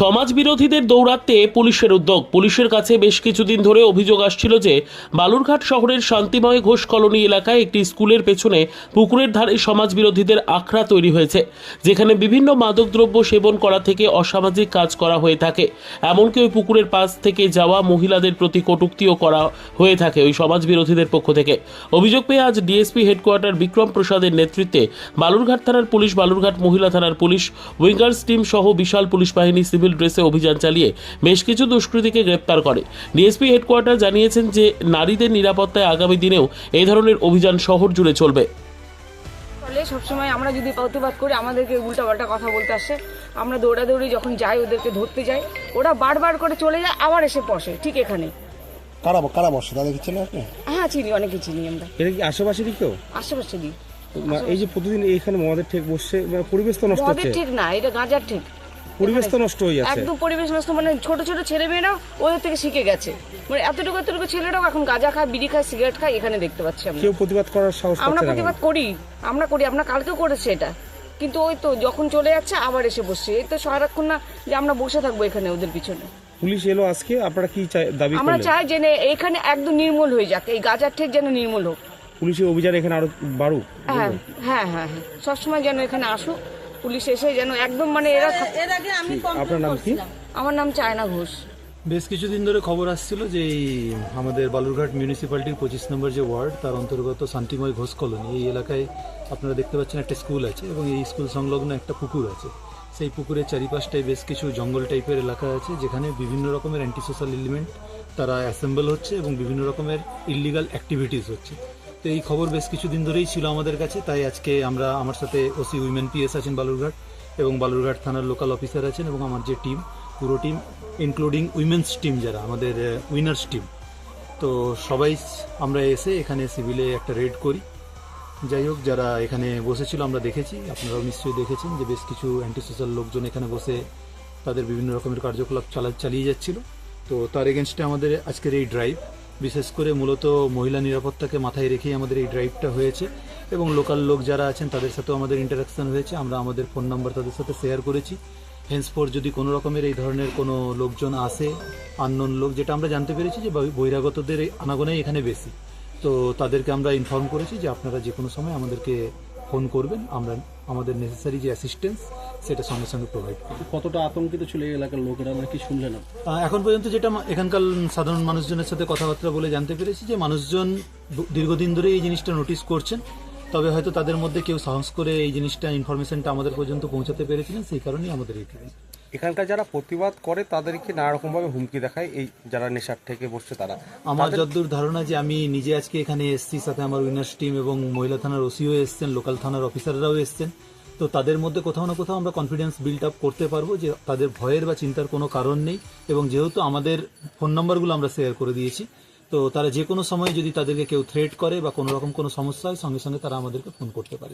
সমাজ বিরোধীদের দৌড়াতে পুলিশের উদ্যোগ। পুলিশের কাছে বেশ কিছুদিন ধরে অভিযোগ আসছিল যে, বালুরঘাট শহরের শান্তিময় ঘোষ কলোনি এলাকায় একটি স্কুলের পেছনে পুকুরের ধারে সমাজ বিরোধীদের আখড়া তৈরি হয়েছে, যেখানে বিভিন্ন মাদকদ্রব্য সেবন করা থেকে অসামাজিক কাজ করা হয়ে থাকে। এমনকি ওই পুকুরের পাশ থেকে যাওয়া মহিলাদের প্রতি কটূক্তিও করা হয়ে থাকে ওই সমাজ বিরোধীদের পক্ষ থেকে। অভিযোগ পেয়ে আজ ডিএসপি হেডকোয়ার্টার বিক্রম প্রসাদের নেতৃত্বে বালুরঘাট থানার পুলিশ, বালুরঘাট মহিলা থানার পুলিশ, উইঙ্গার্স টিম সহ বিশাল পুলিশ বাহিনী ড্রেসে অভিযান চালিয়ে বেশ কিছু দুষ্কৃতীকে গ্রেপ্তার করে। ডিএসপি হেডকোয়ার্টার জানিয়েছেন যে নারীদের নিরাপত্তায় আগামী দিনেও এই ধরনের অভিযান শহর জুড়ে চলবে। সবসময় আমরা যদি প্রতিবাদ করি আমাদেরকে উল্টাপাল্টা কথা বলতে আসে। আমরা দৌড়াদৌড়ি যখন যাই ওদেরকে ধরতে যাই ওরা বারবার করে চলে যায় আবার এসে বসে ঠিক এখানে। কারা কারা বসে? তাদের কিছু না আপনি? হ্যাঁ চিনি অনেকে চিনি আমরা। এটা কি আশেপাশেরই কেউ? আশেপাশে দিই এই যে প্রতিদিন এইখানে মদের ঠেক বসছে মানে পরিবেশ তো নষ্ট মদের হচ্ছে। ঠিক না এটা গাঁজার ঠিক। পরিবেশ তো নষ্ট হয়ে যাচ্ছে। একদম পরিবেশ নষ্ট মানে ছোট ছোট ছেলে মেয়েরা ওদের থেকে শিখে গেছে। মানে এতটুকু এতটুকু ছেলেরাও এখন গাঁজা খায় বিড়ি খায় সিগারেট খায় এখানে দেখতে পাচ্ছি আমরা। কেউ প্রতিবাদ করার সাহস আমরা প্রতিবাদ করি আমরা করি আমরা কালকেও করেছি এটা। কিন্তু ওই তো যখন চলে যাচ্ছে আবার এসে বসছে। এই তো সারাক্ষণ না যে আমরা বসে থাকব এখানে ওদের পিছনে। পুলিশ এলো আজকে আপনারা কি চাই- দাবি আমরা চাই যে এখানে একদম নির্মূল হয়ে যাক এই গাজার ঠিক যেন নির্মূল হোক। পুলিশের অভিযান এখানে আরও বাড়ুক হ্যাঁ হ্যাঁ হ্যাঁ হ্যাঁ। সবসময় যেন এখানে আসুক। পুলিশ এসে যেন একদম মানে এরা থাক- আপনার নাম কি? আমার নাম চায়না ঘোষ। বেশ কিছুদিন ধরে খবর আসছিল যে এই আমাদের বালুরঘাট মিউনিসিপ্যালিটির পঁচিশ নম্বর যে ওয়ার্ড তার অন্তর্গত শান্তিময় ঘোষ কলোনি। এই এলাকায় আপনারা দেখতে পাচ্ছেন একটা স্কুল আছে এবং এই স্কুল সংলগ্ন একটা পুকুর আছে। সেই পুকুরের চারিপাশটায় বেশ কিছু জঙ্গল টাইপের এলাকা আছে যেখানে বিভিন্ন রকমের অ্যান্টি সোশ্যাল এলিমেন্ট তারা অ্যাসেম্বল হচ্ছে এবং বিভিন্ন রকমের ইলিগাল অ্যাক্টিভিটিস হচ্ছে। তো এই খবর বেশ কিছুদিন ধরেই ছিল আমাদের কাছে, তাই আজকে আমরা আমার সাথে ওসি উইমেন পিএস আছেন বালুরঘাট এবং বালুরঘাট থানার লোকাল অফিসার আছেন এবং আমার যে টিম, পুরো টিম ইনক্লুডিং উইমেন্স টিম যারা, আমাদের উইনার্স টিম তো সবাই আমরা এসে এখানে সিভিলে একটা রেড করি। যাই হোক, যারা এখানে বসেছিল আমরা দেখেছি, আপনারাও নিশ্চয়ই দেখেছেন যে বেশ কিছু অ্যান্টি সোশ্যাল লোকজন এখানে বসে তাদের বিভিন্ন রকমের কার্যকলাপ চালা, চালিয়ে যাচ্ছিল। তো তার এগেনস্টে আমাদের আজকের এই ড্রাইভ বিশেষ করে মূলত মহিলা নিরাপত্তাকে মাথায় রেখেই আমাদের এই ড্রাইভটা হয়েছে এবং লোকাল লোক যারা আছেন, তাদের সাথেও আমাদের ইন্টারাকশান হয়েছে। আমরা আমাদের ফোন নাম্বার তাদের সাথে শেয়ার করেছি। হেন্সফোর যদি কোনো রকমের এই ধরনের কোনো লোকজন আসে আননোন লোক, যেটা আমরা জানতে পেরেছি যে বহি- বহিরাগতদের আনাগোনাই এখানে বেশি। তো তাদেরকে আমরা ইনফর্ম করেছি যে আপনারা যে কোনো সময় আমাদেরকে ফোন করবেন আমরা আমাদের নেসেসারি যে অ্যাসিস্ট্যান্স সেটা সঙ্গে সঙ্গে প্রোভাইড করি কতটা আতঙ্কিত ছিল এই এলাকার লোকেরা নাকি কি শুনলেন আপনি? এখন পর্যন্ত যেটা এখানকার সাধারণ মানুষজনের সাথে কথাবার্তা বলে জানতে পেরেছি যে মানুষজন দীর্ঘদিন ধরে এই জিনিসটা নোটিস করছেন তবে হয়তো তাদের মধ্যে কেউ সাহস করে এই জিনিসটা ইনফরমেশনটা আমাদের পর্যন্ত পৌঁছাতে পেরেছিলেন সেই কারণেই আমাদের এই এখানকার যারা প্রতিবাদ করে তাদেরকে নানা রকম ভাবে হুমকি দেখায় এই যারা নেশার থেকে বসছে তারা। আমার যতদূর ধারণা যে আমি নিজে আজকে এখানে এসেছি সাথে আমার উইনার্স টিম এবং মহিলা থানার ওসিও এসছেন লোকাল থানার অফিসাররাও এসছেন। তো তাদের মধ্যে কোথাও না কোথাও আমরা কনফিডেন্স বিল্ড আপ করতে পারব যে তাদের ভয়ের বা চিন্তার কোনো কারণ নেই এবং যেহেতু আমাদের ফোন নাম্বারগুলো আমরা শেয়ার করে দিয়েছি তো তারা যে কোনো সময় যদি তাদেরকে কেউ থ্রেট করে বা কোনো রকম কোনো সমস্যা হয় সঙ্গে সঙ্গে তারা আমাদেরকে ফোন করতে পারে।